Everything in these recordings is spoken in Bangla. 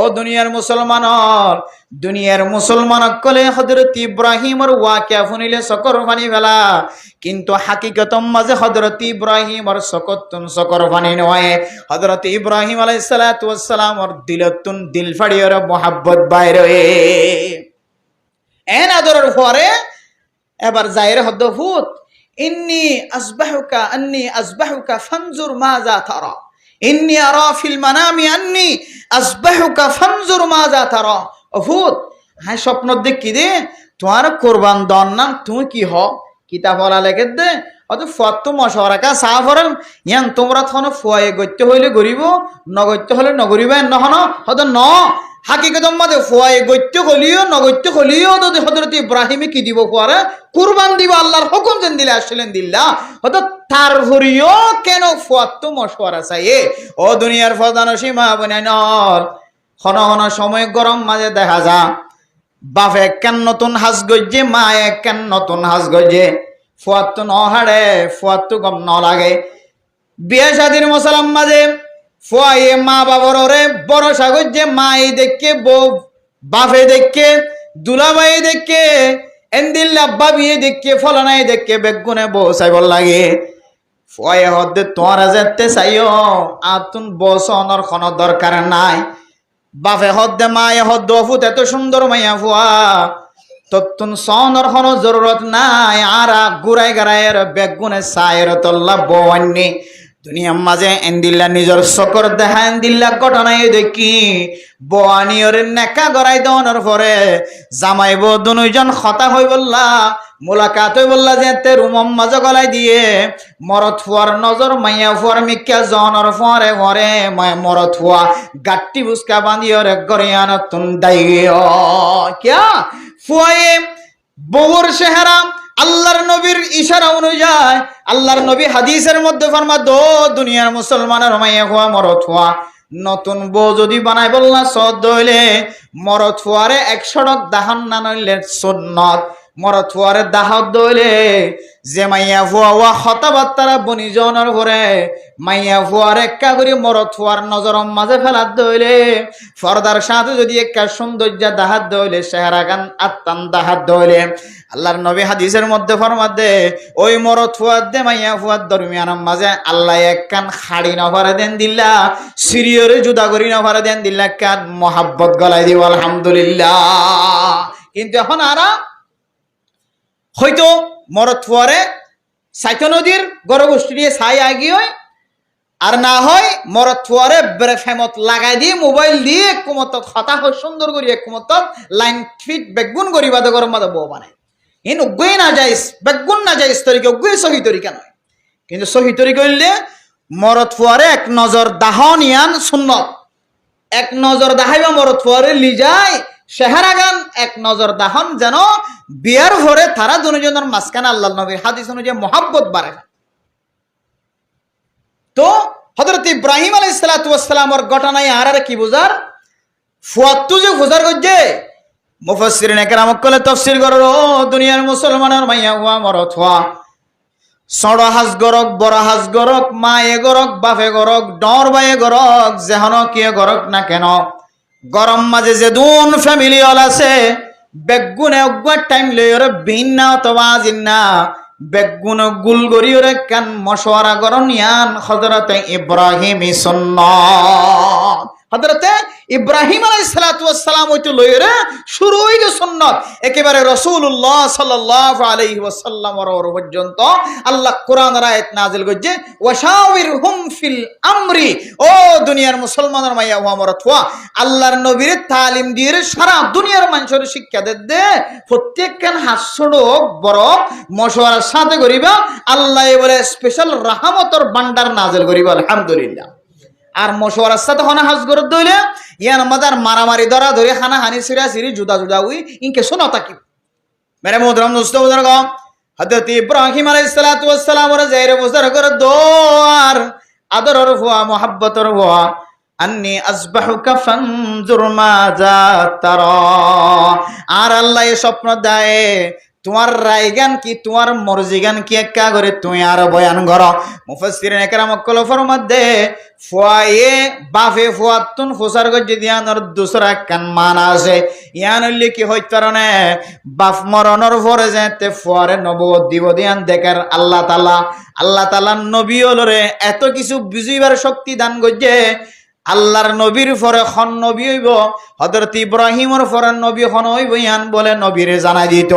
ও দুনিয়ার মুসলমান দুনিয়ার মুসলমান কলে হজরত ইব্রাহিমর ওয়াকিয়া ফুনিলে সকর ফানি ফেলা। কিন্তু হাকিকতম মাঝে হজরত ইব্রাহিমর সকতুন সকর ফানি নয়। হজরত ইব্রাহিম আলাইসালাম দিলতুন দিল ফাড়িয়র মোহাব্বত বাইরে। এন আদরের পরে এবার জায়ের হদ্দ ভূত, ইন্নি আসবাহুকা আন্নি আসবাহুকা ফানজুর মাজা তারা। ইন্নি আরা ফিল মানামি আন্নি আসবাহুকা ফানজুর মাজা তার। অভূত। ভূত হ্যাঁ স্বপ্ন দেখি দে, তোমার কোরবান দন নাম তুমি কি হ? কিতাব হলা লেগে দে। অত ফত মশরাকা চাহ ফরেন ইয়ান তোমরা তখন ফুয়াই গত্য হইলে গরিব নগত্য হলে নগরিবেন নহন হত ন। হাকিকতম মাঝে ফুয়াই গত্য হলিও নগত্য হলিও তো হজরত ইব্রাহিমে কি দিব ফুয়ারে? কুরবান দিব, আল্লাহর হুকুম যেন দিলে আসলেন দিল্লা। হত তার ভরিও কেন ফুয়াত মশওয়ারা চাই ও দুনিয়ার ফদান সীমা বনে নর। হন হন সময় গরম মাঝে দেখা যা। বাপ একখান নতুন হাঁস গজ্জে মা একখান নতুন হাঁস গজ্জে? ফুয়াত তো নহাড়ে ফুয়াত তো গম ন লাগে বিয়ে শাদির মশলাম মাঝে ফুয়াইয়ে মা বাবার ওরে বড় সাগর যে মাই দেখে, বউ বাপে দেখে দুলাবাই দেখে এন্দিল আব্বা বিয়ে দেখে, ফলনাই দেখে, বেগুনে বউ সাইবল লাগে। ফুয়াইয়ে হদ্দে তোমরা যেতে চাইও, আতুন বস অনর কোনো দরকার নাই। বাপে হদ্দে মায়ে হদ্দ ফুত এত সুন্দর মাইয়া ফুয়া। তত্তুন সনর কোনো জরুরত নাই, আর গুড়াই গাড়াইয়ের বেগুনে সায়ের তল্লা বওয়ান্নি দুনিয়ার মাঝে এন্দিল্লা নিজের চকর দেখা এন্দিল্লা ঘটনাই দেখি। বোয়ানিয়র নেকা গড়াই দেওয়ানোর পরে জামাইব দুজন খতা হই বললা, মোলাকাত হই বললা যে তে রুমম মাঝে গলাই দিয়ে, মরত ফুয়ার নজর মাইয়া ফুয়ার মিক্কা জনের ফরে ঘরে মরত ফুয়া গাট্টি বুসকা বাঁধিয়র গরিয়ান তুন দাই কিয়া? ফুয়ায়ে বউর চেহারা আল্লাহর নবীর ইশারা অনুযায়ী, আল্লাহর নবী হাদিসের মধ্যে ফরমা দো দুনিয়ার মুসলমানের মাইয়া হওয়া মরত হওয়া নতুন বউ যদি বানাই বললা, সদ দইলে মরত হওয়ারে একশো দাহান না নইলে সুন্নত মরত হওয়ারে দাহত দইলে, যে মাইয়া ফুয়া ওয়া হতাবাত্তারা বনি জনের ঘরে, মাইয়া ফুয়ার একা করে মরত ফুয়ার নজর মাঝে ফেলাত দইলে, ফরদার সাথে যদি একা সৌন্দর্য দাহাত দইলে, চেহারা গান আত্মান দাহাত দইলে। আল্লাহর নবী হাদিসের মধ্যে ফরমাত দে, ওই মরত ফুয়ার দে মাইয়া ফুয়ার দরমিয়ান মাঝে আল্লাহ এক কান খাড়ি নভারে দেন দিল্লা সিরিয়রে জুদা করি নভারে দেন দিল্লা, কান মহাব্বত গলাই দিব, আলহামদুলিল্লাহ। কিন্তু এখন আরা হয়তো মরত ফুয়ারে সাইতো নদীর গর্ভগোষ্ঠী দিয়ে ছাই আগিয়ে আর না হয় মরত ফুয়ারে ফেমত লাগাই দিয়ে, মোবাইল দিয়ে কুমত হতা হয়, সুন্দর করি কুমত লাইন ফিট বেগুন করি বাদে গরম মাদে বউ বানায়। ইন উগ্গই না যাইস, বেগুন না যাইস তরিকে উগ্গই সহি তরিকা নয়। কিন্তু সহি তরিকা হইলে মরত ফুয়ারে এক নজর দাহনিয়ান সুন্নত। এক নজর দাহাইবা মরত ফুয়ারে লিজায় চেহারা গান এক নজর দাহন যেন বিয়ার ভরে তারা দুজনের মাঝখানে আল্লাহ নবীর হাদিস অনুযায়ী মহাব্বত বাড়ে। তো হজরত ইব্রাহিম আলাই সালাতামর ঘটনায় আর আর কি বুঝার? ফুয়াত্তু যে বুঝার গজ্জে মুফসির নেকেরামক কলে তফসির করো দুনিয়ার মুসলমানের মাইয়া হুয়া মরত হওয়া সড় হাজ গরক, বড় হাজ গরক, মায়ে গরক, বাপে গরক, ডর বায়ে গরক, যেহন কিয়ে গরক না কেন? গরম মাঝে যে দুন ফ্যামিলি অল আছে বেগুনে অগুয়ার টাইম লই ওরে ভিন্ন অথবা জিন্না। বেগুন গুল গরি ওরে কান মশওয়ারা গরন ইয়ান হজরতে ইব্রাহিম সুন্নত। হজরতে ইব্রাহিম আলাই সালাতাম ওইটা লইরে শুরু হইল সুন্নত। একেবারে রসুল্লাহ সাল্লাহ আলাইহি ওয়াসাল্লামর ওর পর্যন্ত আল্লাহ কোরআন রায়ত নাজিল করছে ওয়াশাবির হুম ফিল আমরি ও দুনিয়ার মুসলমানের মাইয়া, ও আমার থোয়া। আল্লাহর নবীর তালিম দিয়ে সারা দুনিয়ার মানুষের শিক্ষা দে দে। প্রত্যেকখান হাস্যড়ক বড় মশওয়ারার সাথে করিবা। আল্লাহ বলে স্পেশাল রাহামতর বান্ডার নাজিল করিবা, আলহামদুলিল্লাহ। আর মশওয়ারার সাথে হনা হাজ গরত দইলে ইয়ান আমাদের মারামারি ধরা ধরে খানা হানি সিরা সিরি জুদা জুদা উই ইনকে শোনো তাকি। মেরে মোদরম দোস্ত গম হযরত ইব্রাহিম আলাইহিস সালাতু ওয়াস সালাম ওরা যাইরে বসর করে দোয়ার আদরর ফুয়া মোহাব্বতর ফুয়া আন্নি আসবাহুকা ফানজুর মাযা তারা আর আল্লাহ স্বপ্ন দেয় তোমার রায়গান কি? তোমার মর্জিগান কি একা করে? তুমি আর বয়ান কর। মুফাসসিরিন একরাম কলফর মধ্যে, ফুয়ায়ে বাফে ফুয়াতুন ফুসার গজ্জি দিয়ানোর দুসরা কান মান আছে ইয়ান হইলে কি হইত কারণে বাফ মরণর পরে যেতে ফুয়ারে নবুয়ত দিব দিয়ান দেখার আল্লাহ তালা আল্লাহ তালা নবী হলরে এত কিছু বুঝিবার শক্তি দান গজ্জে আল্লাহর নবীর পরে খন নবী হইব হজরত ইব্রাহিমর পরে নবী খন হইব, ইয়ান বলে নবীরে জানাই দিত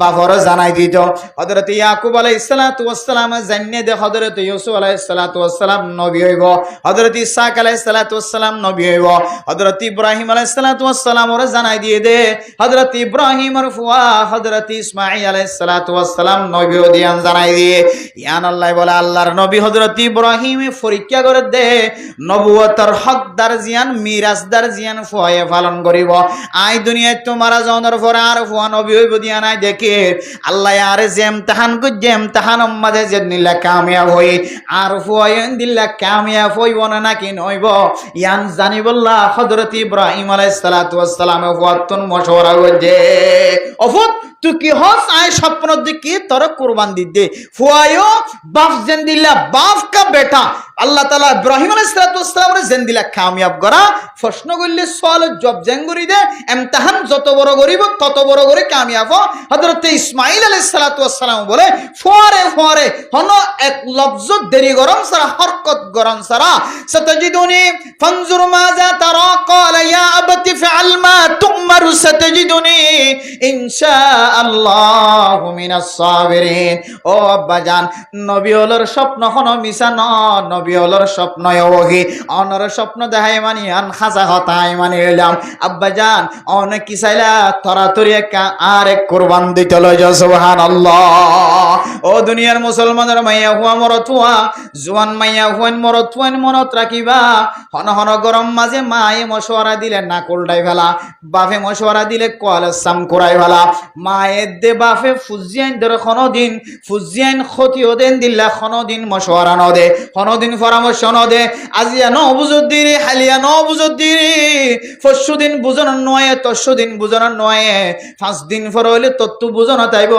বাফর জানাই দিত। হজরত ইয়াকুব আলাই ইসালাতাম জানিয়ে দে হজরত ইউসুফ আলাই ইসালাতাম নবী হইব হজরত ইসাক আলাই ইসালাতাম নবী হইব হজরত ইব্রাহিম আলাই ইসালাতাম ওরা জানাই দিয়ে দে হজরত ইব্রাহিমর ফুয়া হজরত ইসমাইল আলাই ইসালাতাম নবী দিয়ান জানাই দিয়ে, ইয়ান আল্লাহ বলে আল্লাহর নবী হজরত ইব্রাহিমে পরীক্ষা করে দে, নবুয়তর হকদার জিয়ান মিরাজদার জিয়ান ফুয়ায়ে পালন করিব। আই দুনিয়ায় তোমারা জনের পরে আর ফুয়া নবী হইব দিয়া নাই দেখে। আল্লাহ আর যে এমতাহান কো যে এমতাহান মাঝে যে নিলা কামিয়াব হই। আর ফুয়ায়ে দিল্লা কামিয়াব হইব না নাকি নইব। ইয়ান জানি বললা হযরত ইব্রাহিম আলাইহিস সালাতু ওয়াস সালাম ফুয়াতুন মশওয়ারা গজে অফুত, তুই কি হস? আয় স্বপ্ন দেখি তোর কুরবান দিতে ফুয়ায়ো বাপ জেন দিল্লা বাপ কা বেটা আল্লাহ তালা ইব্রাহিম আলাইসালাম জেন দিলা কামিয়াব করা প্রশ্ন করলে সওয়াল জব জেঙ্গুরি দে এমতাহান যত বড় গরিব তত বড় করে কামিয়াব হযরত ইসমাইল আলাইসালাম বলে ফোয়ারে ফোয়ারে হন এক লফজ দেরি গরম সারা হরকত গরম সারা সতজিদুনি ফানজুর মাজা তারা قال يا أبت فعل ما تؤمر ستجدني إن شاء الله من الصابرين ও আব্বাজান নবী হলোর স্বপ্ন হন মিশা ন নবী হলোর স্বপ্ন ওহি অনর স্বপ্ন দেখাই মানি, আন খাসা হতাই মানি এলাম আব্বাজান অনেক কি চাইলা? তরাতরি একা আর এক কোরবান দিতে লইজ সুবহানাল্লাহ। ও দুনিয়ার মুসলমানের মাইয়া হুয়া মরত হুয়া, জোয়ান মাইয়া হুয়ান মরত হুয়ান মনত রাখিবা। হন হন গরম মাঝে মায়ে মশওয়ারা দিলে না কোলটাই ফেলা বাফে মশওয়ারা দিলে কল সাম করাই ফেলা। মায়ের দে বাফে ফুজিয়ান ধরে কোনো দিন ফুজিয়ান ক্ষতিও দেন দিল্লা কোনো দিন মশওয়ারা ন দে কোনো দিন পরামর্শ ন দে আজিয়া ন বুঝত দিরি হালিয়া ন বুঝত দিরি পরশু দিন বুঝন নয় তরশু দিন বুঝন নয়। পাঁচ দিন পরে হইলে তত্ত্ব বুঝন তাইব,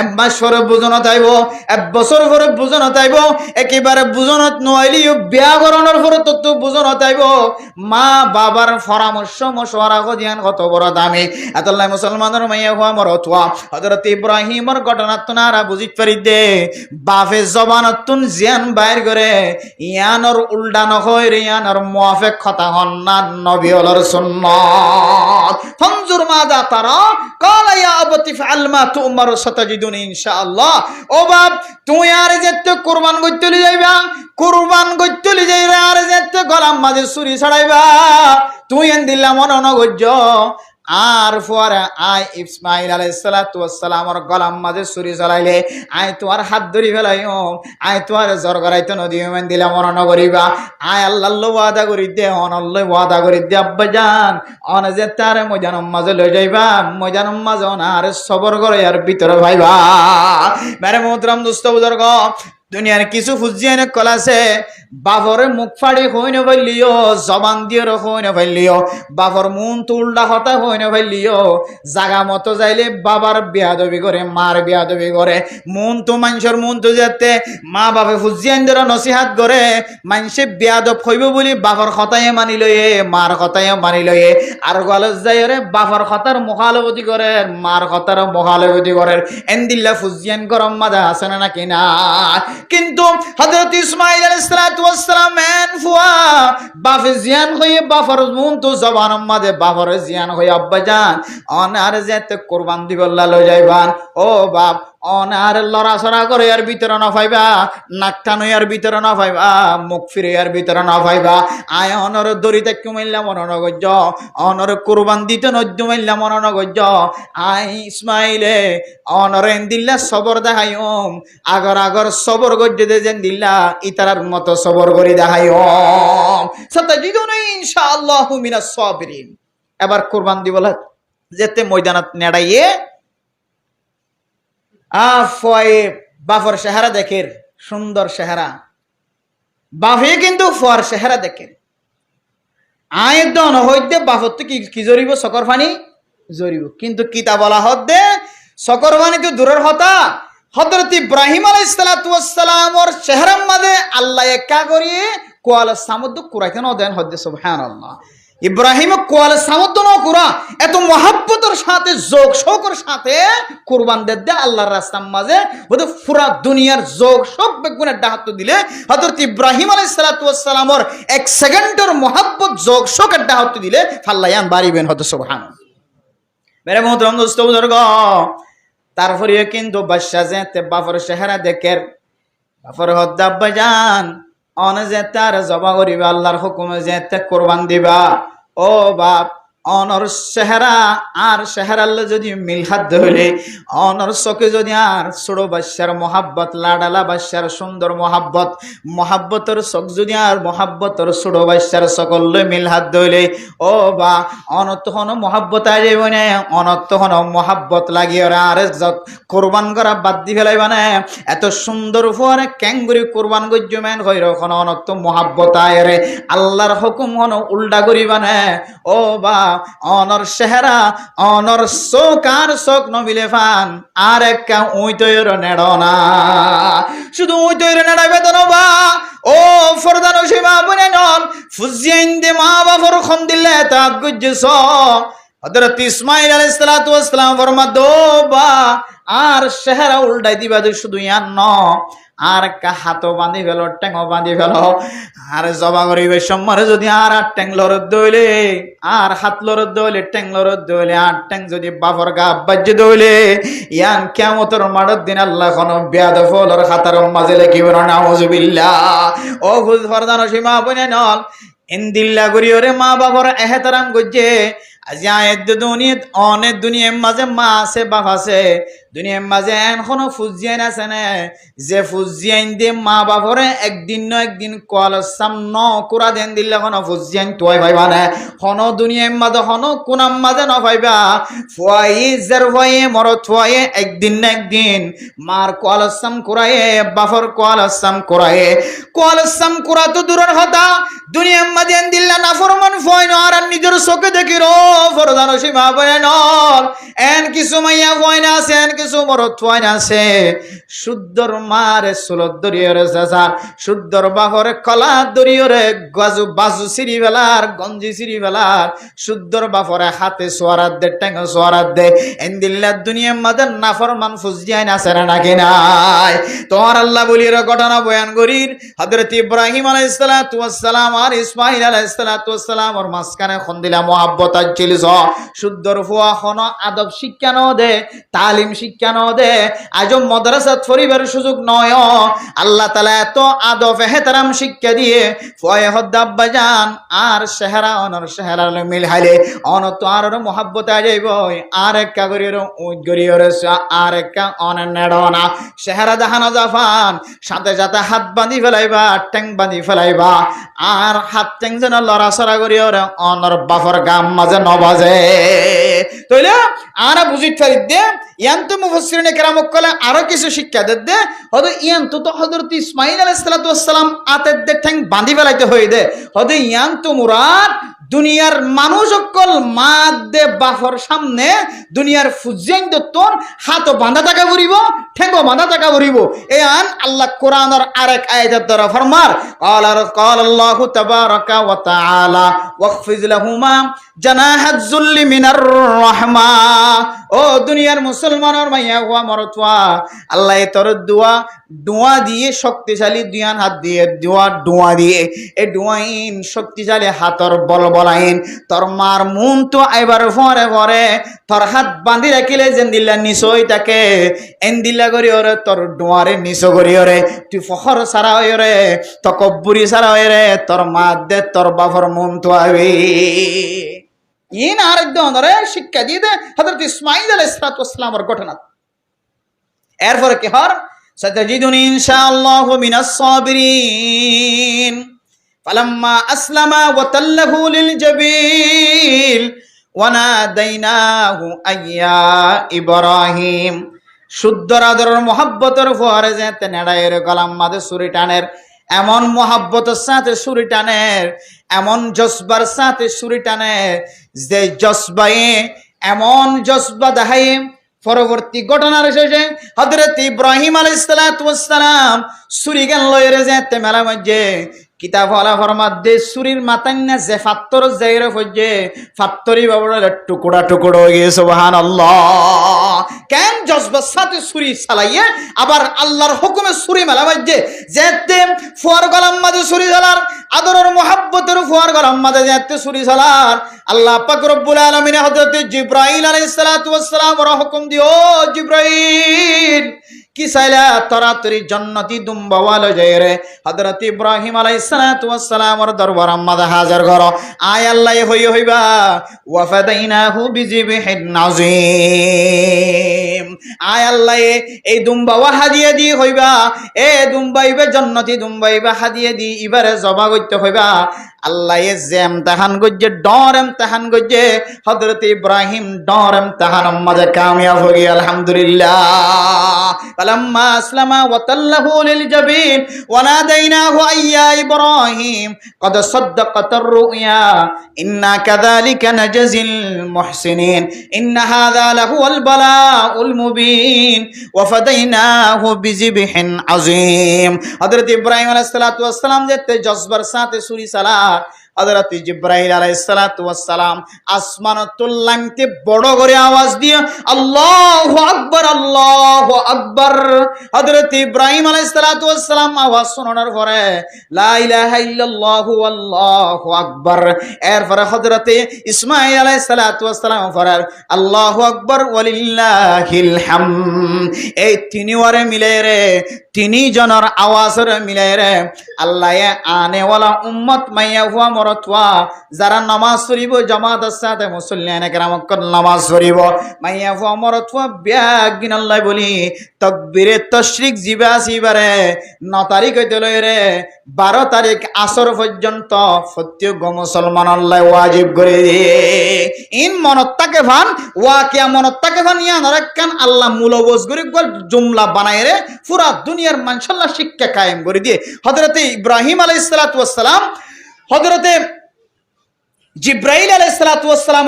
এক মাস পরে বুঝন তাইব, এক বছর পরে বুঝন তাইব, একেবারে বুঝনত নইলিও বিয়া করানোর পরে তত্ত্ব বুঝন তাইব। মা বাবার পরামর্শ মশওয়ারা গদিয়ান কত বড় দামি। এতলাই মুসলমানের মাইয়া হওয়া মর থুয়া হজরত ইব্রাহিমর ঘটনা তোনারা বুঝিত পারি দে। বাফে জবানতুন জিয়ান বাইর করে। ইয়ানর উল্টা নয় রে ইয়ানর মুয়াফেক কথা হন না নবী হলর সুন্নাত। ফনজুর মাদা তারা? কালা ইয়া আবতি ফাআল মা তুমার সাতাজিদুনি ইনশাআল্লাহ। ও বাপ, তুই আর যেতে কুরবান গইতলি যাইবা, কুরবান গইতলি যাইবা আর যেতে গলাম মাঝে ছুরি ছাড়াইবা, তুই এন মন নগজ্য আর ফুয়ারা আই ইসমাইল আলাইসালাতামর গলাম মাঝে ছুরি চলাইলে আই তোমার হাত ধরি ফেলাইও আই তোমার জ্বর করাইতো নদী মেন দিলে মনে নকরিবা আই আল্লাহ ওয়াদা করি দে অনল্ল ওয়াদা করি দে, আব্বা যান অন যে তার মজানম মাঝে লই যাইবা মজানম মাঝে অনার সবর করে আর ভিতরে ভাইবা। মেরে মোহতরাম দুস্থ বুজর্গ দুনিয়ার কিছু ফুজিয়ানে কলাছে বাফরে মুখ ফাড়ি হই না ফেললিও জবান দিয়ে হই না ফেললিও বাফর মন তুলডা হতা হই না ফেললিও জাগা মতো যাইলে বাবার বিয়াদবি করে মার বিয়াদবি করে মন তো মানুষের মন তো যেতে মা বাপে ফুজিয়ান ধরে নসিহাত করে মানুষে বিয়াদব হইব বলি বাফর কথায় মানি লয়ে মার কথায় মানি লয়ে। আর গলত যাই রে বাফর কথার মহালবতী করে মার কথার মহালবতী করে এন্দিল্লা ফুজিয়ান গরম মাদা আছে নাকি না? কিন্তু হযরত ইসমাঈল আলাইহিস সালাম এন ফুয়া বাফে জিয়ান হয়ে বাফার মুন তো জবান মাদে বাফার জিয়ান হয়ে আব্বা জান অনার যেতে কুরবান দিব আল্লাহ লই যাইবান। ও বাপ অনার লড়াছড়া করে আর ভিতরে না পাইবা, নাক টানো আর ভিতরে না পাইবা, মুখ ফিরে আর ভিতরে না পাইবা। আয় অনর দড়িতে কুমাইল্লা মন নগজ্য অনর কুরবান দিতে নজ্য মাইল্লা মন নগজ্য আই ইসমাইলে, অনর দিল্লা সবর দেখাই ওম আগর আগর সবর গজ্য দে যেন দিল্লা ইতারার মতো সবর করি দেখাই ওম সাতাজিদুন ইনশাআল্লাহু মিনাস সাবিরিন। এবার কুরবান দিবলা যেতে ময়দানত নেড়াইয়ে আ ফয়ে বাফর চেহারা দেখের সুন্দর চেহারা। বাফে কিন্তু ফর চেহারা দেখেন আয় দন হইতে বাফর তো কি জরিব চকর পানি জরিব কিন্তু কিতা বলা হদ্দে, চকর পানি তো দূরের হতা। হজরত ইব্রাহিম আলাইসালামর চেহারার মাঝে আল্লাহ একা করিয়ে কোয়াল সামুদ্র কুরাইতে ন দেন হদ্দে সুবহান আল্লাহ ইব্রাহিম কোয়াল ন কুরা, এত মহাব্বতের সাথে, যোগ শোকর সাথে কুরবান দে আল্লাহর রাস্তার মাঝে বোধ পুরা দুনিয়ার যোগ শোক বেগুনের ডাহাত দিলে হজরত ইব্রাহিম আলাইসালামর এক সেকেন্ডের মহাব্বত, যোগ শোকের ডাহাত দিলে ফাল্লায়ান বাড়িবেন হয়তো সুবহান মেরে মোহতরম দোস্ত, বুজুর্গ তারপরে কিন্তু বাদশা যেতে বাফর চেহারা দেখের বাফর হদ্দাব্বা যান অন তার জবা করিবা আল্লাহর হুকুমে যে ত্যাগ কোরবান দিবা। ও বাপ অনর চেহারা, আর চেহারাল্লে যদি মিল হাত ধরে, অনর চোখে যদি আর ছোড়ো বাচ্চার মহাব্বত, লাডালা বাচ্চার সুন্দর মহাব্বত, মহাব্বতর চোখ যদি আর মহাব্বতর ছোড়ো বাচ্চার সকলে মিল হাত ধরে, ও বা অনত হন মহাব্বত আই যাইব না অনত হন মহাব্বত লাগিয়ে আর যত কোরবান করা বাদ দি ফেলাইবা না। এত সুন্দর ফুয়ারে ক্যাঙ্গুরি কোরবান গজ্য ম্যান হইর এখন অনত মহাব্বত আয় রে আল্লাহর হুকুম হন উল্টা করিবা না। ও বা অনর সেহরা, অনর শোক আর শোক নমিলে ফান। আর একটা নেড় না। শুধু উই তৈর নেড়াবে তো বা। ও ফরদান সীমা বনে নন ফুজিয়াইন দে মা বাবর খন দিলে তা গুজ্জেছ হযরত ইসমাইল আলাইহিস সালাতু ওয়াস সালাম ফরমা দো বা আর চেহারা উল্টাই দিবা দে শুধু ইয়ান ন। আর কা হাতও বাঁধি ফেলো টেঙও বাঁধি ফেলো। আর জবা করিবে সম্মারে যদি আর আর ট্যাং লরদ দইলে আর হাত লরদ দইলে ট্যাং লরদ দইলে আর ট্যাং যদি বাবর গা বাজ্য দইলে ইয়ান কেমতর মাড়ত দিন আল্লাহ কোন বেয়াদ ফলর খাতার মাঝে লেখিব নাউজুবিল্লাহ। ও খুদ ফরদান সীমা বনে নল। ইন্দিল্লা করি ওরে মা বাবার এহেতারাম গজ্জে। আজি আয়ের দুনিয়াত, অনেক দুনিয়ার মাঝে মা আছে, বাপ আছে। দুনিয়ার মাঝে এখনও ফুজিয়ান আছে না যে ফুজিয়ান দিয়ে মা বাপরে একদিন ন একদিন কল সাম ন কুড়া দেন দিলে হনো ফুজিয়ান তুই ভাইবা না। হনো দুনিয়ার মাঝে হনো কোনাম মাঝে ন ভাইবা। ফুয়াই জের ভয়ে মর থুয়ায়ে একদিন না একদিন মার কল সাম কুড়ায়ে বাপর কল সাম কুড়ায়ে কল সাম কুড়া তো দূরের হতা দুনিয়ার মাঝে দিল্লা না ফরমান ফয় ন, আর নিজের চোখে দেখি রো, ফরদান সীমা বয়ে নল। এন কিছু মাইয়া ফয় না আছে কিছু মরত না আছে শুদ্ধর মারে সুলত দরিয়রে চাচা শুদ্ধর বাহরে কলা দরিয়রে গাজু বাজু সিরি বেলার গঞ্জি সিরি বেলার শুদ্ধর বাপরে হাতে সোয়ারাত দে টেঙ্গ সোয়ারাত দে। এন দিল্লা দুনিয়ার মাঝে নাফর মান ফুজিয়াই না সেরা নাকি নাই। তোমার আল্লাহ বলির ঘটনা বয়ান করির। হযরত ইব্রাহিম আলাইহিস সালাতু ওয়াস সালাম আর ইসমাইল আলাইহিস সালাতু ওয়াস সালাম ওর মাঝখানে খন্দিলা মোহাব্বত আচ্ছিল শুদ্ধর ফুয়া খন আদব শিক্ষা ন দে তালিম শিক্ষা ন দে। আজ মাদ্রাসাত পরিবার সুযোগ নয়। আল্লাহ তালা এত আদব এহতারাম শিক্ষা দিয়ে ফয়ে হদ্দাব্বা যান আর সেহারা অনর সেহারা মিল হাইলে অনত আর মোহাব্বত আ যাইব। আর একা করির উজ করির আর একা অন নেড়না। সেহারা দেখানো জাফান, সাথে সাথে হাত বাঁধি ফেলাইবা টেং বাঁধি ফেলাইবা। আর হাত টেং যেন লড়াচড়া করি ওরে অনর বাফর গাম মাঝে নবাজে। তইলে আরা বুঝিত ফারিদ দে ইয়ান তো মুফাসসিরিনে কেরামক কলে আরও কিছু শিক্ষা দে দে। হয়তো ইয়ান্তু তো হযরত ইসমাইল আলাইহিস সালাতু ওয়াস সালাম আতের দে ঠ্যাং বাঁধি ফেলাইতে হই দে। হয়তো ইয়ান্তু মুরাদ দুনিয়ার মানুষ অকল মা দে বাফর সামনে দুনিয়ার ফুজিয়ান দত্তন হাত বাঁধা থাকা করিব ঠেঙ্গো বাঁধা থাকা করিব এ আন আল্লাহ কোরআনের আরেক আয়াতের দ্বারা ফরমার قال قال الله تبارك وتعالى واخفض لهما جناح الذل من الرحمة ও দুনিয়ার মুসলমানের মাইয়া হুয়া মরতুয়া আল্লাহ তোর দোয়া ডোয়া দিয়ে শক্তিশালী দুয়ান হাত দিয়ে দোয়া ডোয়া দিয়ে এ ডোয়াইন শক্তিশালী হাতর বল বলাইন, তোর মার তো আইবার ফরে ফরে তোর হাত বাঁধি রাখিলে যেন দিল্লা নিচই তাকে, এন দিল্লা করি ওরে, তোর ডোয়ারে নিচ করি ওরে, তুই ফখর সারা হয়ে রে তকব্বুরি সারা হয়ে রে তোর মা দে, তোর বাফর তো আবি ইন আর ধরে শিক্ষা দিয়ে দে হজরত ইসমাইল আলাই সালাতামর ঘটনা। এরপরে কি হর সত্যজিদুন ইনশাআল্লাহ মিনাস সাবিরিন। ফালাম্মা আসলামা ওয়া লিল জাবিল ওয়া আইয়া ইব্রাহিম। শুদ্ধ রাদরের মহাব্বতের ফোয়ারে যেতে নেড়ায়ের গলাম মাদের সুরি টানের, এমন মহাব্বতের সাথে সুরি টানের, এমন জসবার সাথে সুরি টানের, যে জসবাই এমন জসবা দেহাই পরবর্তী ঘটনার শেষে হজরত ইব্রাহিম আলাইসালাম সুরিগান লয়ের যেতে মেলা মধ্যে কিতাব হলা ফরমাদ্দে, সুরির মাতান্না যে ফাত্তর জায়রে ফজ্জে, ফাত্তরি বাবুরা টুকুড়া টুকুড়ো হয়ে গিয়ে সুবহান আল্লাহ কেন জজবার সাথে সুরি চালাইয়ে, আবার আল্লাহর হুকুমে সুরি মেলা বাজছে? যেতে ফুয়ার গলাম মাঝে সুরি চালার, আদরের মোহাব্বতের ফুয়ার গলাম মাঝে যেতে সুরি চালার। আল্লাহ পাক রব্বুল আলামিন হযরত জিব্রাইল আলাইহিস সালাতু ওয়াস সালাম হুকুম দিও, জিব্রাইল। কি চাইলা তরাতরি জন্নতি দুম্বাওয়ালো যায় রে? হযরত ইব্রাহিম আলাইহিস সালাতু ওয়াস সালামর দরবার আম্মাদা হাজার ঘর আয় আল্লাহ হই হইবা। ওয়াফাদাইনাহু বিজিবহিন নাযীম। আয় আল্লাহ এই দুম্বাওয়া হাদিয়া দি হইবা। এ দুম্বাইবে জন্নতি দুম্বাইবা হাদিয়া দি ইবারে জবা করতে হইবা। আল্লাহ এ জেম তাহান গজ্জে ডর এম তাহান গজ্জে হযরত ইব্রাহিম ডর এম তাহান আম্মাদা কামিয়াব হই আলহামদুলিল্লাহ فلما أسلم وتله للجبين وناديناه أي يا إبراهيم قد صدقت الرؤيا إنا كذلك نجزي المحسنين إن هذا لهو البلاء المبين وفديناه بذبح عظيم حضرت إبراهيم عليه الصلاة والسلام جت جذبر سات سوري صلاة হযরত জিব্রাইল আলাইহিস সালাতু ওয়াস সালাম আসমান তুল্লামতে বড় করে আওয়াজ দিয়ে, আল্লাহু আকবার আল্লাহু আকবার। হযরত ইব্রাহিম আওয়াজ পরে আল্লাহু আকবার। এরপরে পরে, আল্লাহু আকবার, ওয়ালিল্লাহিল এই তিনি মিলে রে তিনি জনের আওয়াজের মিলে রে, আল্লাহ ওয়ালা উম্মত মাইয়া হুয়া মরতুয়া যারা নামাজ পড়িব, জামাত সাথে মুসল্লিয়ান কেরামক নামাজ পড়িব। মাইয়া হুয়া মরতুয়া ব্যাগিন আল্লাহ বলি, তকবিরে তশরিক জিবা আসিবারে ন তারিখ হইতে লই রে, বারো তারিখ আসর পর্যন্ত প্রত্যেক মুসলমান আল্লাহ ওয়াজিব করে দিয়ে ইন মনত তাকে ভান ওয়া কিয়া মনত তাকে ভান ইয়া নরাক্কান আল্লাহ মূলবোজ করে জুমলা বানায় রে, পুরা দুনিয়ার মানসাল্লাহ শিক্ষা কায়েম করে দিয়ে হজরতে ইব্রাহিম আলাই সালাতাম হজরতে সালাম হযরতে জিব্রাইল আলাইহিস সালাতু ওয়াস সালাম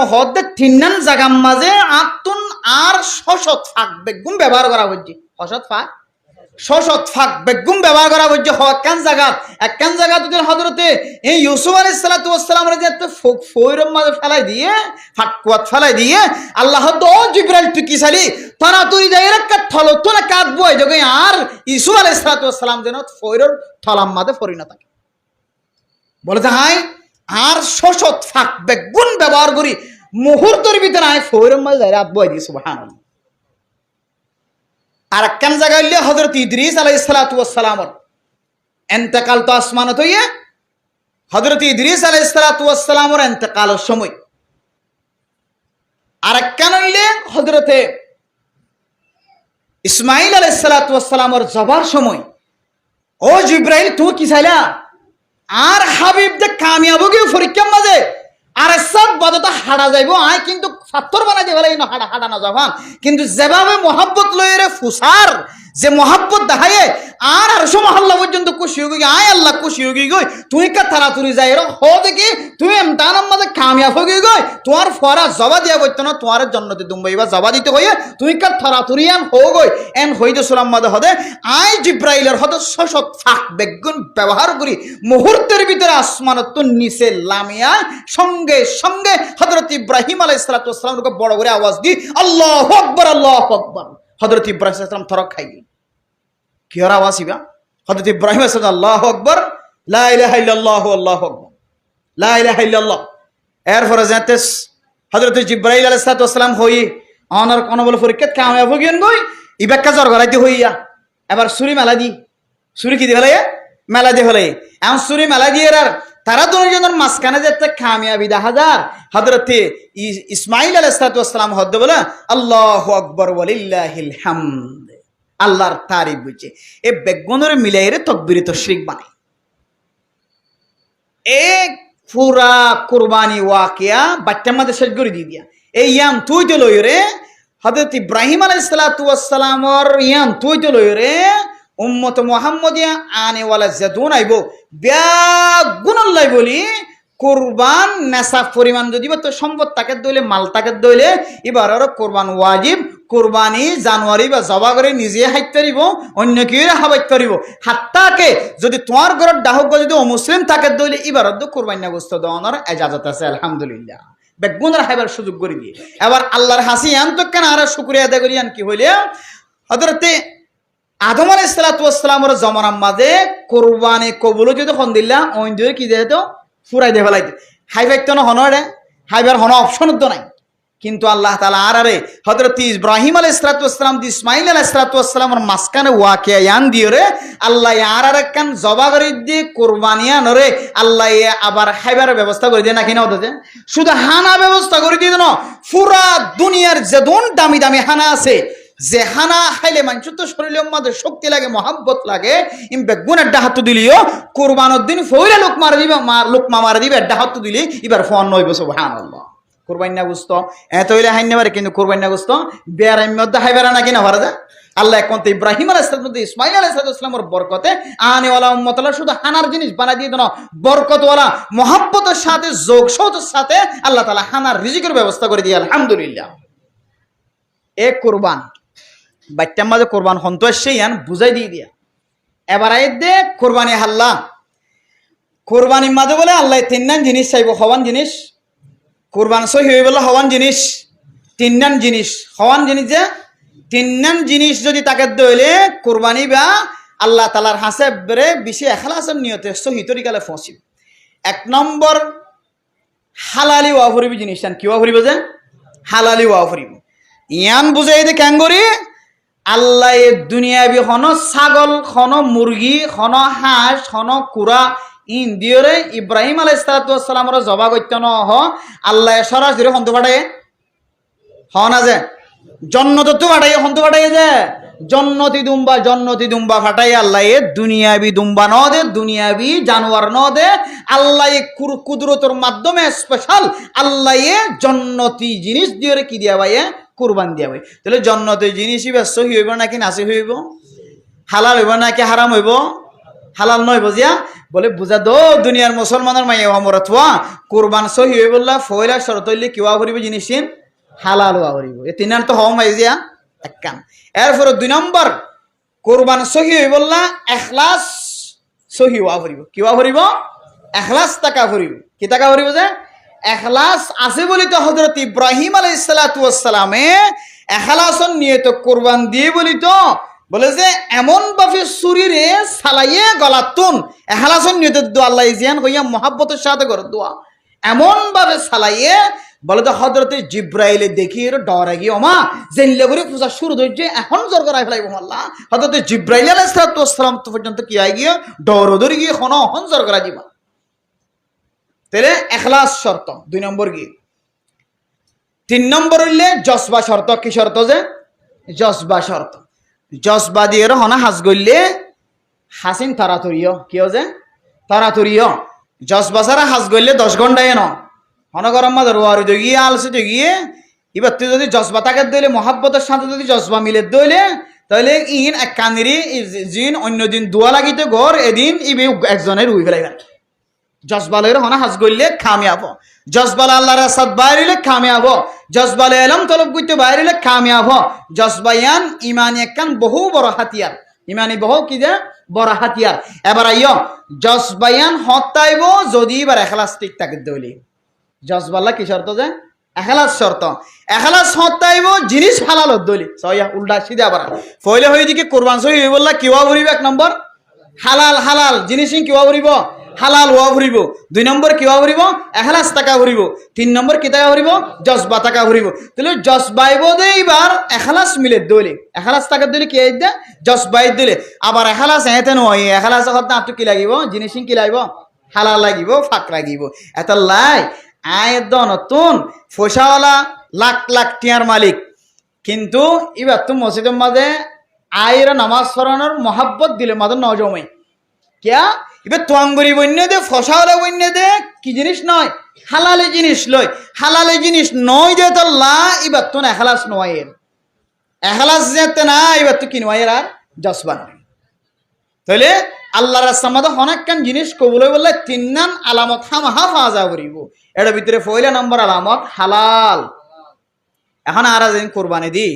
জাগাম মাঝে আতুন আর শশত ফাঁক বেগুম ব্যবহার করা হচ্ছে শশত ফাক? শশত ফাক বেগুম ব্যবহার করা হচ্ছে হকান জাগাত একখান এই ইউসুফ যে একটা মাঝে ফেলাই দিয়ে, ফাটকুয়াত ফেলাই দিয়ে, আল্লাহ তো জিব্রাইল সালি, তারা তুই যাই তো না এই জগে, আর ওয়াস যেন থলাম মাঝে পরিণত থাকে। বলে যে, হাই, আর শশত ফাক, বেগুন ব্যবহার করি, মুহূর্তের ভিতরে আয় ফৌরম মাঝে যাই রাত বই দিয়ে সুবহান আর একখান জায়গায় হইলে? হজরত ইদ্রিস আলাই সালাতামর এন্তেকাল তো আসমানত হইয়া হজরত ইদ্রিস আলাই সালাতামর এন্তেকালের সময়। আর একখান হইলে? হজরতে ইসমাইল আলাই সালাতামর জবার সময়। ও জিব্রাইল, তুই কি চাইলা? আর হাবিব যে কামিয়াব গিয়ে পরীক্ষার মাঝে আর সব বাদত হাড়া যাইব, আয় কিন্তু সাত্তর বানাই দিয়ে ফেলাই হাড়া হাড়া না যাবান কিন্তু যেভাবে মহাব্বত লইরে ফুসার, যে মহাব্বত দেখায় আর আর মহল্লা পর্যন্ত খুশি হয়ে আয় আল্লাহ খুশি হয়ে গই তুই কা তাড়াতাড়ি যাই র, হ দেখি, তুই এমতানার মাঝে কামিয়াব হয়ে গই তোমার ফরা জবা দিয়া বইতো না, তোমার জন্নতে দুম্বাইবা জবা দিতে হইয়ে, তুই কা তাড়াতাড়ি এন, হো গই, এন হইতে সুলাম মাঝে হদে, আয় জিব্রাইলের হদে শশত ফাঁক বেগুন ব্যবহার করি। মুহূর্তের ভিতরে আসমানত নিচে লামিয়া, সঙ্গে সঙ্গে সঙ্গে হজরত ইব্রাহিম আলাই সালাতামকে বড় করে আওয়াজ দি আল্লাহ আকবর আল্লাহ আকবর। হজরত ইব্রাহিম থরক খাই কি আর আওয়াজ ইবা? হজরত ইব্রাহিম আল্লাহ আকবর, লা ইলাহা ইল্লাল্লাহু, আল্লাহু আকবর। লা ইলাহা ইল্লাল্লাহ। এরপরে যাতে হজরত জিব্রাহিম আলাই সালাতাম হই অনার কোন বলে পরীক্ষা কামায়াব গিয়েন গই ইবাক্কা জ্বর গড়াইতে হইয়া। এবার সুরি মেলা দি। সুরি কি দিয়ে ফেলাই মেলা দিয়ে ফেলাই এমন সুরি মেলা দিয়ে আর তারা দুজনের মাঝখানে যে একটা কামিয়াবি দেখা যা হজরতে ইসমাইল আলাইসালাম হদ্দ বলে, আল্লাহ আকবর ওয়ালিল্লাহিল হামদ। আল্লাহর তারিফ বুঝছে এ বেগুনের মিলাই রে তকবিরি তশরিক বানাই। এ পুরা কুরবানি ওয়াকিয়া বাচ্চার শেষ করে দিয়ে দিয়া। এই ইয়াম তুই তো লই রে হজরত ইব্রাহিম আলাইসালাতামর ইয়ান তুই তো লই উম্মত মোহাম্মদিয়া আনে ওয়ালা জেদুন আইব ব্যাগুণল্লাই বলি, কোরবান নেশা পরিমাণ যদি তোর সম্পদ তাকে দইলে, মাল তাকে দইলে, এবার আরও কোরবান ওয়াজিব, কোরবানি জানুয়ারি বা জবা করে নিজে হাইত পারিব অন্য কেউ হাবাইত পারিব হাত্তাকে যদি তোমার ঘরের ডাহক যদি অমুসলিম তাকে দইলে, এবার তো কোরবানি গোস্ত দেওয়ানোর এজাজত আছে, আলহামদুলিল্লাহ। বেগুনের হাইবার সুযোগ করে দিয়ে। এবার আল্লাহর হাসি আন তো কেন? আর শুক্রিয়া আদায় করি, আন কি হইলে? হজরতে আদম আলাই সালাতামের জমানার মাঝে কোরবানি কবুলো যদি হন দিলা অইন দিয়ে কি দিয়ে ফুরাই দিয়ে ফেলাই হাইফাই তো হনরে হাইবার হন অপশন তো নাই। কিন্তু আল্লাহ তালা আর আরে হজরত ইব্রাহিম আলাই ইসলাতাম ইসমাইল আলাই ইসলাতামের মাঝখানে ওয়াকে ইয়ান দিয়ে রে, আল্লাহ আর আর কান জবা করে দিয়ে কোরবানিয়া নরে আল্লাহ আবার হাইবার ব্যবস্থা করে দিয়ে নাকি না ওদের শুধু হানা ব্যবস্থা করে দিয়ে না পুরা দুনিয়ার যে দন দামি দামি হানা আছে যে হানা খাইলে মানুষের তো শরীরের মধ্যে শক্তি লাগে, মহাব্বত লাগে। ইম বেগুন একটা হাত দিলিও, কোরবানোর দিন ফইলে লোক মারা দিবে লোক মা মারা দিবে একটা হাত দিলি, এবার ফোন নইব সব হান কোরবান্না গুস্ত? এত হইলে পারে কিন্তু কোরবান্না গুস্ত? বেয়ার মধ্যে হাই বেড়া না ভারা আল্লাহ এখন আলাইসালাম ইসমাইল বরকতে আনেওয়ালা উম্মতলা শুধু হানার জিনিস বানা দিয়ে দেন। বরকতওয়ালা, মহাব্বতের সাথে যোগ সাথে আল্লাহ তালা হানার রিজিকের ব্যবস্থা করে দিয়ে, আলহামদুলিল্লাহ। এ কোরবান বাচ্চার মাঝে কোরবান সন্তোষ সেই আন বুঝাই দিয়ে দিয়া। এবার আয় দে, কোরবানি হাল্লা। কোরবানির মাঝে বলে, আল্লাহ তিননান জিনিস চাইব, হওয়ান জিনিস। কোরবান সহি হয়ে বলে, হওয়ান জিনিস। তিননান জিনিস। হওয়ান জিনিস যে তিন তিননান জিনিস যদি তাকে দইলে, কোরবানি বা আল্লাহ তালার হাসে বেড়ে বেশি এখালাসের নিয়তে সহি তরিকালে ফসিব এক নম্বর, হালালি ওয়া ফুরিব জিনিস কি ওয়া ফুরিব যে? হালালি ওয়া ফুরিব। ইয়ান বুঝাই দে করি আল্লাহ দুনিয়াবি হন ছাগল, হন মুরগি, হন হাঁস, হন কুড়া, ইন দিয়রে ইব্রাহিম আলাই সালাতামের জবা গত্য ন হ। আল্লাহ সরাসরি হন্ত পাঠায়। হ না যে? জন্নত তো পাঠাই হন্ত পাঠাই যে? জন্নতি দুম্বা জন্নতি দুম্বা ফাটাই আল্লাহ দুনিয়াবি দুম্বা ন দে দুনিয়াবি জানোয়ার ন দে আল্লাহ কুদরতর মাধ্যমে স্পেশাল আল্লাহ জন্নতি জিনিস দিয়ে কি দিয়া ভাই কুরবান দিয়া ভাই তাহলে জন্নতি জিনিসই ব্যস্ত হইব নাকি নাচি হইব? হালাল হইব নাকি হারাম হইব? হালাল নয় বুঝিয়া? বলে, বুঝা দো, দুনিয়ার মুসলমানের মাইয়া হমরত হওয়া। কোরবান সহি হয়ে বললা, ফয়লা শরত হইলে কিবা করিব জিনিস হালাল হওয়া করিব। এ তিনার তো হওয়া মাইজিয়া এক কাম। এরপরে দুই নম্বর, কোরবান সহি হয়ে বললা, এখলাস সহি হওয়া করিব। কিবা করিব? এখলাস টাকা করিব। কি টাকা করিব যে? এখলাস আছে বলি তো হজরত ইব্রাহিম আলাই সালাতামে এখলাসন নিয়ে তো কোরবান দিয়ে বলি তো, বলে যে, এমন ভাবে শরীরে সালাইয়ে গলাতুন এহালাসন নিয়ে তো দোয়া, আল্লাহ জিয়ান কইয়া মহাব্বতের সাথে করে দোয়া। এমন ভাবে সালাইয়ে, বলে তো হজরতে জিব্রাইলে দেখি এর ডরে গিয়ে ওমা, জেনলে করে পূজা শুরু ধরছে এখন জোর করাই ফেলাইব আল্লাহ। হজরতে জিব্রাইল আলাইসালাম তো পর্যন্ত কি আই গিয়ে, ডর ধরে গিয়ে হন জোর করা যাবা তাহলে এখলাস শর্ত, দুই নম্বর কি? তিন নম্বর হইলে জসবা শর্ত, কি শর্ত যে? জসবা শর্ত। জসবা দিয়ে হনা হাজ গইলে হাসিন তাড়াতড়িও কিয় যে? তাড়াতড়িও। জসবা ছাড়া হাজ গইলে দশ ঘন্টায় ন। হন গরম মাঝে রোয়ারি তো গিয়ে আলসে তো গিয়ে, এবার তুই যদি জসবা তাকে দইলে মহাব্বতের সাথে যদি জসবা মিলে দইলে তাহলে ইন এক কানিরি জিন অন্য দিন দোয়া লাগিতে ঘর, এদিন ইবে একজনের রুই ফেলাইবেন। জজবালের হনা হাজ গইলে খামিয়াব। জজবাল আল্লাহ রাসাদ বাইরিলে খামিয়াব। জজবালে এলম তলব করতে বাইরিলে খামিয়াব। জজবাইয়ান ইমানি একখান বহু বড় হাতিয়ার। ইমানি বহু কি যে? বড় হাতিয়ার। এবার আইয়, জজবাইয়ান হতাইব যদি এবার এখলাস ঠিক থাকে দইলি জজবাল্লা কি শর্ত যে? এখলাস শর্ত। এখলাস হতাইব, জিনিস হালাল দইলি সয়া উল্টা সিধা আবার ফইলে হয়ে দিকে কোরবান সহি বললা কিবা ভরিব এক নম্বর। হালাল হালাল, জিনিস কিবা ভরিব। হালাল ওয়া ভরিব দুই নম্বর কিবা ভরিব এখলাস টাকা ভরিব তিন নম্বর কি টাকা ভরিব জজবা টাকা ভরিব তাহলে জজবাইব দে এবার এখলাস মিলে দইলে এখলাস টাকা দিলে কি দে? জজবাই দিলে আবার এখলাস এতে নয় এখলাস কথা আপনি কি লাগিব? জিনিস কি লাগিব? হালাল লাগিব, ফাঁক লাগিব। এত লাই আয় নতুন পয়সাওয়ালা লাখ লাখ টিয়ার মালিক। কিন্তু এবার তো মসজিদের মাঝে আয়ের নামাজ পড়ানোর মহাব্বত দিলে মাঝে নজমে। কিয়া? এবার তোয়াঙ্গুরি বন্য দে, ফসাওয়ালা বন্য দে, কি জিনিস নয়? হালালে জিনিস লয় হালালে জিনিস নয় যে তো লা, এবার তো এখালাস নয় এর এখলাস যেতে না, এবার তো কিনবা এর আর? জসবান নেই তাহলে আল্লাহ রাস্তার মধ্যে জিনিস কবুল বললে তিন নান আলামত হাম হা পাওয়া যা করিব। এটার ভিতরে পয়লা নম্বর আলামত হালাল। এখন আর কোরবানি দি।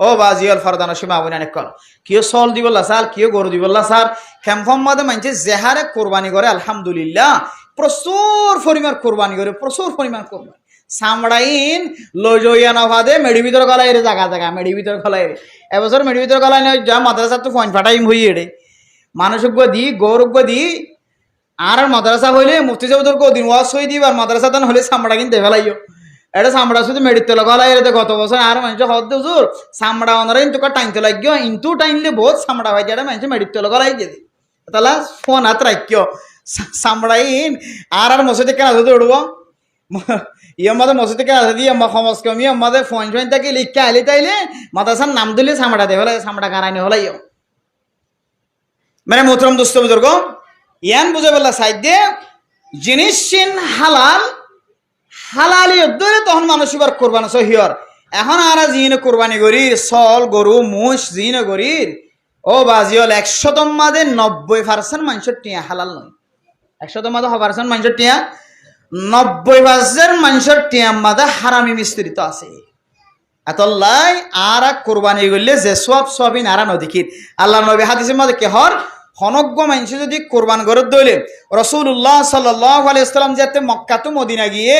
ও বাজিয়াল ফরদান সীমা অনেক কল, কিয় সল দিবল্লা স্যার? কিয় গরু দিবল্লা স্যার? খেমফম মাদে মানছে জেহারে কোরবানি করে, আলহামদুলিল্লাহ, প্রচুর পরিমাণ কোরবানি করে, প্রচুর পরিমাণ কোরবানি। সামড়াইন লজইয়া নভাদে মেডি ভিতর গলাই রে, জাগা জাগা, মেডি ভিতর গলাই রে। এবছর মেডি ভিতর গলাই নয় যা মাদ্রাসা তো ফোন ফাটাইম হই এড়ে। মানুষক দি গৌরব দি, আর মাদ্রাসা হইলে মুফতি সাহেবদের দিন ওয়াজ হই দিবার, মাদ্রাসা তান হলে চামড়া কিনতে ফেলাইও এটা চামড়া শুধু মেডিতে লগালাই রে গত বছর আর মানুষ হদ হুজুর চামড়া অনারা ইন্তু টাইনতে লাগিও ইন্তু টাইনলে বহুত চামড়া হয় যেটা মানুষ মেডিতে লগালাই যেদি তাহলে ফোন হাত রাখিও চামড়া ইন আর আর মসজিদে কেন আসতে উঠব ইয়ামাদের মসজিদে কেন আসে দিয়ে সমাজ কমি আমাদের ফোন ফোন থাকি লিখে আলি তাইলে মাদ্রাসার নাম দিলে চামড়া দে হলে চামড়া গারাইনি হলাইও মানে মোহতরম দোস্ত বুজুর্গ ইয়ান বুঝে বললা সাইডে জিনিস চিন হালাল হালালি ধরে তখন মানুষ এবার কোরবানি সহিয়র এখন আর জিন কোরবানি করির সল গরু, মুষ, জিন করির ও বাজিওল একশতম মাদে নব্বই পার্সেন্ট মানুষের টিয়া হালাল নয়। একশতম মাদে পার্সেন্ট মানুষের টিয়া? নব্বই পার্সেন্ট মানুষের টিয়া মাদে হারামি মিস্ত্রিত আছে। এতল্লাই আর এক কোরবানি করলে যে সব সবই নারা নদীকির। আল্লাহ নবী হাদিসের মধ্যে কেহর হনজ্ঞ মানুষ যদি কোরবান করে দইলে রসুল্লাহ সাল্লাহ আলাইসাল্লাম যাতে মক্কা তো মদিনা গিয়ে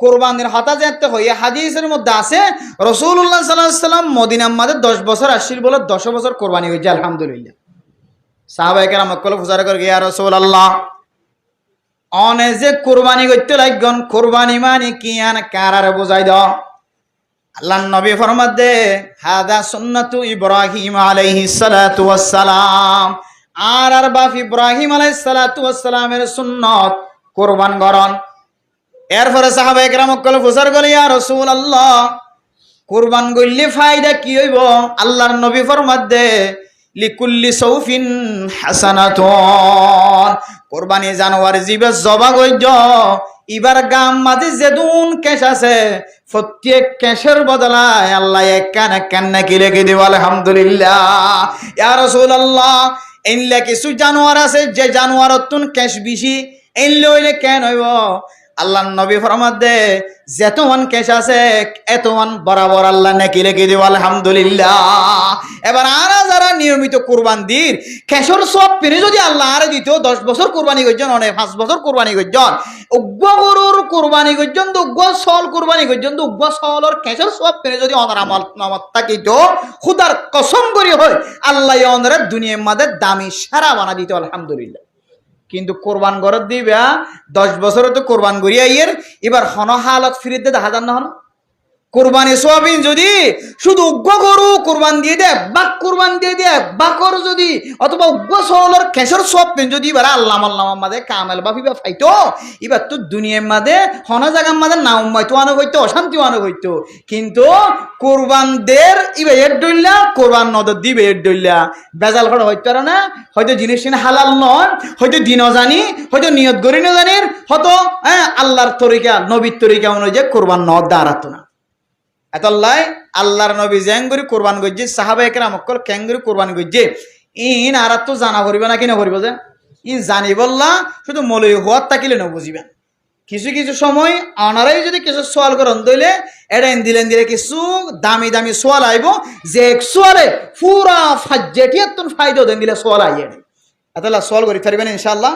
কোরবানের হতা যাতে হইয়া হাদিসের মধ্যে আছে রসুল্লাহ সাল্লাহ সাল্লাম মদিনার মাঝে দশ বছর আসছিল বলে দশ বছর কোরবানি হয়েছে, আলহামদুলিল্লাহ। সাহাবাহিকের মক্কল ফুজার করে গিয়া রসুল আল্লাহ অনে যে কোরবানি করতে লাগন কোরবানি মানে কি আন কারার বোঝাই দাও। আল্লাহ নবী ফরমাত দে, হাদা সুন্নাতু ইব্রাহিম আলাইহি সালাতু ওয়াসসালাম, আর আর বাপ ইব্রাহিম আলাইহিস সালাতু ওয়াসসালামের সুন্নত কুরবান গরন এরপরে সাহাবা একরাম কল ফুসার গলে ইয়া রাসূলুল্লাহ, কুরবান গইলে ফায়দা কি হইব? আল্লাহর নবী ফরমাত লিকুল্লি সৌফিন হাসানাতুন, কোরবানি জানোয়ার জিবে জবা গইজ, ইবার গাম মাঝে যেদুন কেশ আছে, প্রত্যেক কেশের বদলায় আল্লাহ এক কান এক কান নাকি লেগে দিব, আলহামদুলিল্লাহ। ইয়া রাসূলুল্লাহ, এনলে কিছু জানোয়ার আছে, যে জানোয়ার তুন কেশ বেশি, এনলে হইলে কেন হইব? আল্লাহ নবী ফরমাত দে, যেতমান কেশ আছে, এতমান বরাবর আল্লাহ নাকি লেগে দিব, আলহামদুলিল্লাহ। এবার আর যারা নিয়মিত কোরবান দির, কেশর সব পেরে যদি আল্লাহ আরে দিত, দশ বছর কোরবানি করছেন অনেক পাঁচ বছর কোরবানি করছেন উগ্র গরুর কোরবানি করছেন তো উগ্র সল কোরবানি করছেন তো উগ্র সলর কেশর সব পেরে যদি অনার আমল নামত থাকিত, খুদার কসম করি হয় আল্লাহ অনারে দুনিয়ার মাঝে দামি সারা বানা দিত, আলহামদুলিল্লাহ। কিন্তু কোরবান গরত দিবা দশ বছরে তো কোরবান করিয়া ইয়ের এবার হন হালত ফিরিতে দেখা যান না হন। কোরবানি সোয়াবিন যদি শুধু উগ্র গরু কোরবান দিয়ে দে বাক কোরবান দিয়ে দে বাকর যদি অথবা উগ্র সহলের কেশর সোয়াবিন যদি এবার আল্লাহ আল্লাহ মাদে কামেল বাফিবা ফাইতো। এবার তো দুনিয়ার মাদে হনা জায়গার মাদে নাম মাইতো আনো হইতো অশান্তি আনো হইতো। কিন্তু কোরবানদের ইবে এর ডইলা কোরবান নদর দিবে এর ডইলা বেজাল করা হইতো না, হয়তো জিনিস হালাল নয়, হয়তো দিনও জানি, হয়তো নিয়ত করি না জানির, হয়তো হ্যাঁ আল্লাহর তরিকা, নবীর তরিকা অনুযায়ী কোরবান নদ দাঁড়াতো না। এতল্লাই আল্লাহর নবী জ্যাঙ্গুরি কোরবান গজ্জে, সাহাবা একরা মক্কল ক্যাঙ্গুরি কোরবান গজ্জে। ইন আর তো জানা করিবে না, কিনা করিব যে? ইন জানি বললা, শুধু মলই হওয়ার তাকিলে ন বুঝিবেন। কিছু কিছু সময় অনারাই যদি কিছু সোয়াল করেন দইলে এটা দিলেন দিলে কিছু দামি দামি সোয়াল আইব, যে এক সোয়ালে পুরা ফাজ্জেটিয়ার তোর ফায়দা দেন দিলে সোয়াল আইয়ে। এতলা সোয়াল করি পারিবেন ইনশাল্লাহ